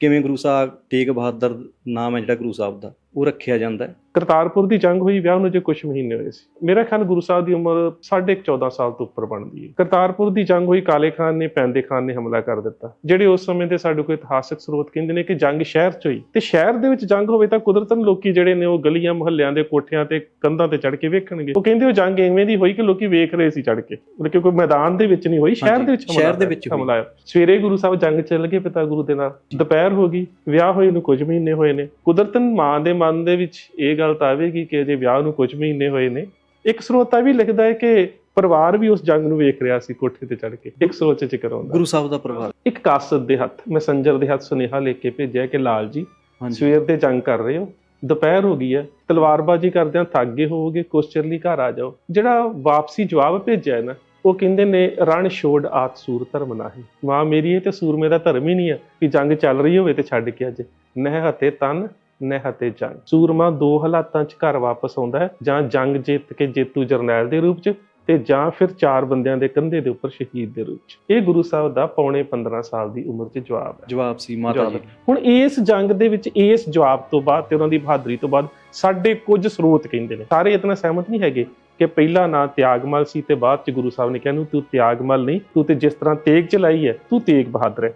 ਕਿਵੇਂ ਗੁਰੂ ਸਾਹਿਬ ਤੇਗ ਬਹਾਦਰ ਨਾਮ ਹੈ ਜਿਹੜਾ ਗੁਰੂ ਸਾਹਿਬ ਦਾ ਉਹ ਰੱਖਿਆ ਜਾਂਦਾ ਕਰਤਾਰਪੁਰ ਦੀ ਜੰਗ ਹੋਈ ਵਿਆਹ ਨੂੰ ਜੇ ਕੁਝ ਮਹੀਨੇ ਹੋਏ ਸੀ। ਮੇਰਾ ਖਿਆਲ ਗੁਰੂ ਸਾਹਿਬ ਦੀ ਉਮਰ 14.5 ਸਾਲ ਤੋਂ ਉੱਪਰ ਬਣਦੀ ਹੈ। ਕਰਤਾਰਪੁਰ ਦੀ ਜੰਗ ਹੋਈ ਕਾਲੇ ਖਾਨ ਨੇ ਪੈਂਦੇ ਖਾਨ ਨੇ ਹਮਲਾ ਕਰ ਦਿੱਤਾ। ਜਿਹੜੇ ਉਸ ਸਮੇਂ ਦੇ ਸਾਡੇ ਕੋਲ ਇਤਿਹਾਸਕ ਸਰੋਤ ਕਹਿੰਦੇ ਨੇ ਕਿ ਜੰਗ ਸ਼ਹਿਰ 'ਚ ਹੋਈ। ਤੇ ਸ਼ਹਿਰ ਦੇ ਵਿੱਚ ਜੰਗ ਹੋਵੇ ਤਾਂ ਕੁਦਰਤਨ ਲੋਕੀ ਜਿਹੜੇ ਨੇ ਉਹ ਗਲੀਆਂ ਮੁਹੱਲਿਆਂ ਦੇ ਕੋਠਿਆਂ ਤੇ ਕੰਧਾਂ ਤੇ ਚੜ ਕੇ ਵੇਖਣਗੇ। ਉਹ ਕਹਿੰਦੇ ਉਹ ਜੰਗ ਐਵੇਂ ਦੀ ਹੋਈ ਕਿ ਲੋਕੀ ਵੇਖ ਰਹੇ ਸੀ ਚੜ ਕੇ। ਮਤਲਬ ਕਿ ਕੋਈ ਮੈਦਾਨ ਦੇ ਵਿੱਚ ਨਹੀਂ ਹੋਈ ਸ਼ਹਿਰ ਦੇ ਵਿੱਚ ਸ਼ਹਿਰ ਹਮਲਾ ਦੇ ਵਿੱਚ ਹੋਈ। ਹਮਲਾ ਹੋਇਆ। ਸਵੇਰੇ ਗੁਰੂ ਸਾਹਿਬ ਜੰਗ ਚੱਲ ਗਏ ਪਿਤਾ ਗੁਰੂ ਦੇ ਨਾਲ। ਦੁਪਹਿਰ ਹੋ ਗਈ ਵਿਆਹ ਹੋਏ ਨੂੰ ਕੁਝ ਮਹੀਨੇ ਹੋਏ ਨੇ। ਕੁਦਰਤਨ ਮਾਂ ਦੇ ਮਨ ਦੇ ਵਿੱਚ ਇਹ ਗੱਲ ਤਾਂ ਆਵੇਗੀ ਕਿ ਜੇ ਵਿਆਹ ਨੂੰ ਕੁਝ ਮਹੀਨੇ ਹੋਏ ਨੇ। ਇੱਕ ਸਰੋਤਾ ਵੀ ਲਿਖਦਾ ਹੈ ਕਿ ਪਰਿਵਾਰ ਵੀ ਉਸ ਜੰਗ ਨੂੰ ਵੇਖ ਰਿਹਾ ਸੀ ਕੋਠੇ ਤੇ ਚੜ ਕੇ ਇੱਕ ਸੋਚ ਚ ਕਰਾਉਂਦਾ ਗੁਰੂ ਸਾਹਿਬ ਦਾ ਪ੍ਰਭਾਵ ਇੱਕ ਕਾਸਤ ਦੇ ਹੱਥ ਮੈਸੇਂਜਰ ਦੇ ਹੱਥ ਸੁਨੇਹਾ ਲੈ ਕੇ ਭੇਜਿਆ ਕਿ ਲਾਲ ਜੀ ਸਵੇਰ ਦੇ ਜੰਗ ਕਰ ਰਹੇ ਹੋ ਦੁਪਹਿਰ ਹੋ ਗਈ ਹੈ ਤਲਵਾਰਬਾਜ਼ੀ ਕਰਦਿਆਂ ਥੱਕ ਗਏ ਹੋਵੋਗੇ ਕੁਛ ਚਿਰ ਲਈ ਘਰ ਆ ਜਾਓ। ਜਿਹੜਾ ਵਾਪਸੀ ਜਵਾਬ ਭੇਜਿਆ ਹੈ ਨਾ ਉਹ ਕਹਿੰਦੇ ਨੇ ਰਣ ਛੋੜ ਆਤ ਸੂਰ ਧਰਮ ਨਾਹੀ। ਮਾਂ ਮੇਰੀ ਇਹ ਤੇ ਸੂਰਮੇ ਦਾ ਧਰਮ ਹੀ ਨਹੀਂ ਹੈ ਕਿ ਜੰਗ ਚੱਲ ਰਹੀ ਹੋਵੇ ਤੇ ਛੱਡ ਕੇ ਅਜੇ ਨਹਿ ਹਤੇ ਤਨ ਨਹਿ ਹਤੇ ਜੰਗ ਸੂਰਮਾ ਦੋ ਹਾਲਾਤਾਂ 'ਚ ਘਰ ਵਾਪਸ ਆਉਂਦਾ ਹੈ ਜਾਂ ਜੰਗ ਜਿੱਤ ਕੇ ਜੇਤੂ ਜਰਨੈਲ ਦੇ ਰੂਪ 'ਚ ਤੇ ਜਾਂ ਫਿਰ ਚਾਰ ਬੰਦਿਆਂ ਦੇ ਕੰਧੇ ਦੇ ਉੱਪਰ ਸ਼ਹੀਦ ਦੇ ਰੂਪ 'ਚ। ਇਹ ਗੁਰੂ ਸਾਹਿਬ ਦਾ ਪੌਣੇ 15 ਸਾਲ ਦੀ ਉਮਰ 'ਚ ਜਵਾਬ ਹੈ। ਜਵਾਬ ਸੀ ਮਾਤਾ ਜੀ। ਹੁਣ ਇਸ ਜੰਗ ਦੇ ਵਿੱਚ ਇਸ ਜਵਾਬ ਤੋਂ ਬਾਅਦ ਤੇ ਉਹਨਾਂ ਦੀ ਬਹਾਦਰੀ ਤੋਂ ਬਾਅਦ ਸਾਡੇ ਕੁਝ ਸਰੋਤ ਕਹਿੰਦੇ ਨੇ। ਸਾਰੇ ਇਤਨਾ ਸਹਿਮਤ ਨਹੀਂ ਹੈਗੇ ਕਿ ਪਹਿਲਾ ਨਾਂ ਤਿਆਗਮਲ ਸੀ ਤੇ ਬਾਅਦ ਚ ਗੁਰੂ ਸਾਹਿਬ ਨੇ ਕਿਹਾ ਨੂੰ ਤੂੰ ਤਿਆਗਮਲ ਨਹੀਂ ਤੂੰ ਤੇ ਜਿਸ ਤਰ੍ਹਾਂ ਤੇਗ ਚਲਾਈ ਹੈ ਤੂੰ ਤੇਗ ਬਹਾਦਰ ਹੈ।